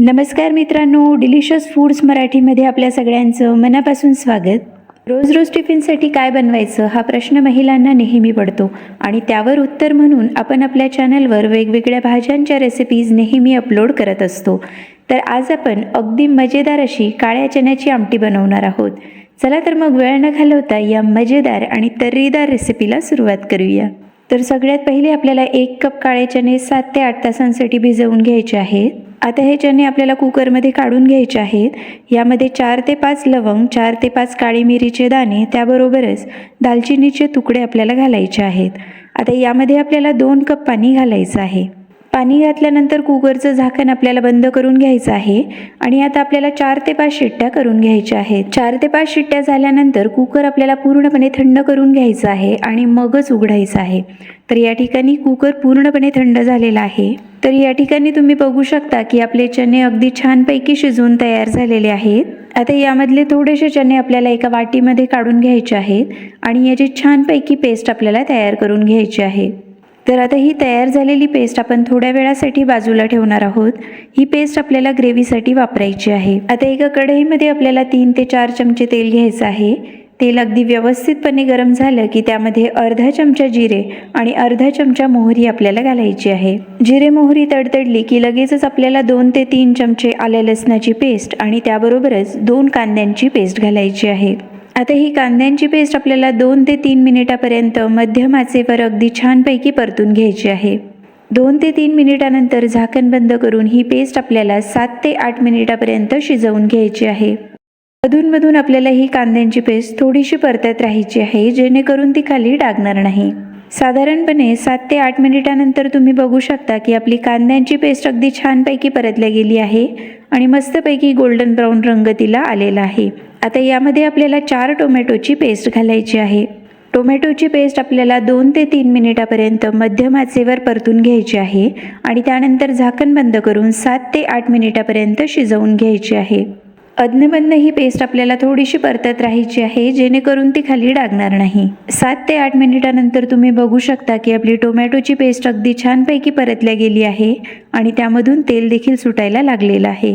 नमस्कार मित्रांनो delicious foods मराठीमध्ये आपल्या सगळ्यांचं मनापासून स्वागत. रोज रोज टिफिनसाठी काय बनवायचं हा प्रश्न महिलांना नेहमी पडतो आणि त्यावर उत्तर म्हणून आपण आपल्या चॅनलवर वेगवेगळ्या भाज्यांच्या रेसिपीज नेहमी अपलोड करत असतो. तर आज आपण अगदी मजेदार अशी काळ्या चण्याची आमटी बनवणार आहोत. चला तर मग वेळ न घालवता या मजेदार आणि तर्रीदार रेसिपीला सुरुवात करूया. तर सगळ्यात पहिले आपल्याला एक कप काळे चणे सात ते आठ तासांसाठी भिजवून घ्यायचे आहेत. आता हे चणे आपल्याला कुकरमध्ये काढून घ्यायचे आहेत. यामध्ये चार ते पाच लवंग चार ते पाच काळी मिरीचे दाणे त्याबरोबरच दालचिनीचे तुकडे आपल्याला घालायचे आहेत. आता यामध्ये आपल्याला दोन कप पाणी घालायचं आहे. पाणी घातल्यानंतर कुकरचं झाकण आपल्याला बंद करून घ्यायचं आहे आणि आता आपल्याला चार ते पाच शिट्ट्या करून घ्यायच्या आहेत. चार ते पाच शिट्ट्या झाल्यानंतर कुकर आपल्याला पूर्णपणे थंड करून घ्यायचं आहे आणि मगच उघडायचं आहे. तर या ठिकाणी कुकर पूर्णपणे थंड झालेला आहे. तर या ठिकाणी तुम्ही बघू शकता की आपले चणे अगदी छानपैकी शिजवून तयार झालेले आहेत. आता यामधले थोडेसे चणे आपल्याला एका वाटीमध्ये काढून घ्यायचे आहेत आणि याची छानपैकी पेस्ट आपल्याला तयार करून घ्यायची आहे. तर आता ही तयार झालेली पेस्ट आपण थोड्या वेळासाठी बाजूला ठेवणार आहोत. ही पेस्ट आपल्याला ग्रेव्हीसाठी वापरायची आहे. आता एका कढईमध्ये आपल्याला तीन ते चार चमचे तेल घ्यायचं आहे. तेल अगदी व्यवस्थितपणे गरम झालं की त्यामध्ये अर्धा चमचा जिरे आणि अर्धा चमचा मोहरी आपल्याला घालायची आहे. जिरे मोहरी तडतडली की लगेचच आपल्याला दोन ते तीन चमचे आल्या लसणाची पेस्ट आणि त्याबरोबरच दोन कांद्यांची पेस्ट घालायची आहे. आता ही कांद्यांची पेस्ट आपल्याला दोन ते तीन मिनिटापर्यंत मध्यम आचेवर अगदी छानपैकी परतून घ्यायची आहे. दोन ते तीन मिनिटानंतर झाकण बंद करून ही पेस्ट आपल्याला सात ते आठ मिनिटापर्यंत शिजवून घ्यायची आहे. अधूनमधून आपल्याला ही कांद्यांची पेस्ट थोडीशी परतत राहायची आहे जेणेकरून ती खाली डागणार नाही. साधारणपणे सात ते आठ मिनिटानंतर तुम्ही बघू शकता की आपली कांद्यांची पेस्ट अगदी छानपैकी परतल्या गेली आहे आणि मस्तपैकी गोल्डन ब्राऊन रंग तिला आलेला आहे. आता यामध्ये आपल्याला चार टोमॅटोची पेस्ट घालायची आहे. टोमॅटोची पेस्ट आपल्याला दोन ते तीन मिनिटापर्यंत मध्यम आचेवर परतून घ्यायची आहे आणि त्यानंतर झाकण बंद करून सात ते आठ मिनिटापर्यंत शिजवून घ्यायची आहे. अदनबदन ही पेस्ट आपल्याला थोडीशी परतत राहायची आहे जेणेकरून ती खाली डागणार नाही. सात ते आठ मिनिटानंतर तुम्ही बघू शकता की आपली टोमॅटोची पेस्ट अगदी छानपैकी परतल्या गेली आहे आणि त्यामधून तेल देखील सुटायला लागलेलं आहे.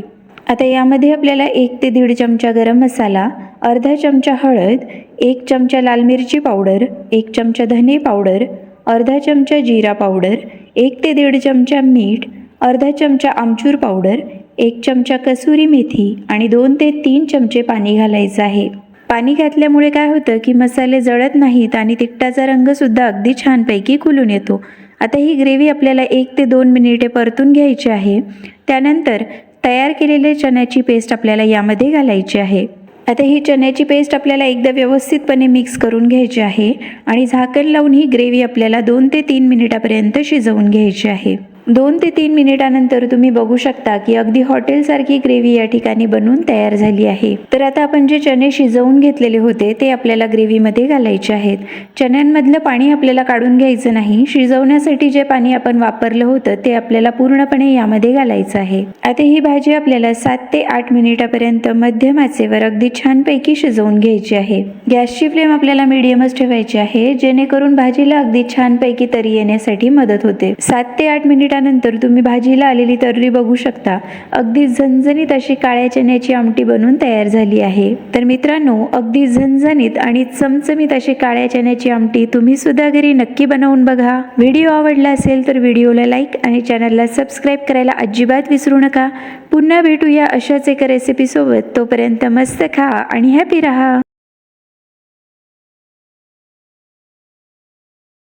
आता यामध्ये आपल्याला एक ते दीड चमचा गरम मसाला अर्धा चमचा हळद एक चमचा लाल मिरची पावडर एक चमचा धने पावडर अर्धा चमचा जिरा पावडर एक ते दीड चमचा मीठ अर्धा चमचा आमचूर पावडर एक चमचा कसुरी मेथी आणि दोन ते तीन चमचे पाणी घालायचं आहे. पाणी घातल्यामुळे काय होतं की मसाले जळत नाहीत आणि तिखटाचा रंगसुद्धा अगदी छानपैकी खुलून येतो. आता ही ग्रेव्ही आपल्याला एक ते दोन मिनिटे परतून घ्यायची आहे. त्यानंतर तयार केलेले चण्याची पेस्ट आपल्याला यामध्ये घालायची आहे. आता ही चण्याची पेस्ट आपल्याला एकदा व्यवस्थितपणे मिक्स करून घ्यायची आहे आणि झाकण लावून ही ग्रेव्ही आपल्याला दोन ते तीन मिनिटापर्यंत शिजवून घ्यायची आहे. दोन ते तीन मिनिटानंतर तुम्ही बघू शकता की अगदी हॉटेलसारखी ग्रेव्ही या ठिकाणी बनवून तयार झाली आहे. तर आता आपण जे चणे शिजवून घेतलेले होते ते आपल्याला ग्रेव्हीमध्ये घालायचे आहेत. चण्यांमधलं पाणी आपल्याला काढून घ्यायचं नाही. शिजवण्यासाठी जे पाणी आपण वापरलं होतं ते आपल्याला पूर्णपणे यामध्ये घालायचं आहे. आता ही भाजी आपल्याला सात ते आठ मिनिटापर्यंत मध्यम आचेवर अगदी छानपैकी शिजवून घ्यायची आहे. गॅसची फ्लेम आपल्याला मिडियमच ठेवायची आहे जेणेकरून भाजीला अगदी छानपैकी तरी येण्यासाठी मदत होते. सात ते आठ मिनिट मिनिटानंतर तुम्ही भाजीला आलेली तर्री बघू शकता. अगदी झणझणीत अशी काळ्या चण्याची आमटी बनवून तयार झाली आहे. तर मित्रांनो अगदी झणझणीत आणि चमचमीत अशी काळ्या चण्याची आमटी तुम्ही सुद्धा घरी नक्की बनवून बघा. व्हिडिओ आवडला असेल तर व्हिडिओला लाईक आणि चॅनलला सबस्क्राईब करायला अजिबात विसरू नका. पुन्हा भेटूया अशाच एका रेसिपीसोबत तोपर्यंत मस्त खा आणि हॅपी राहा.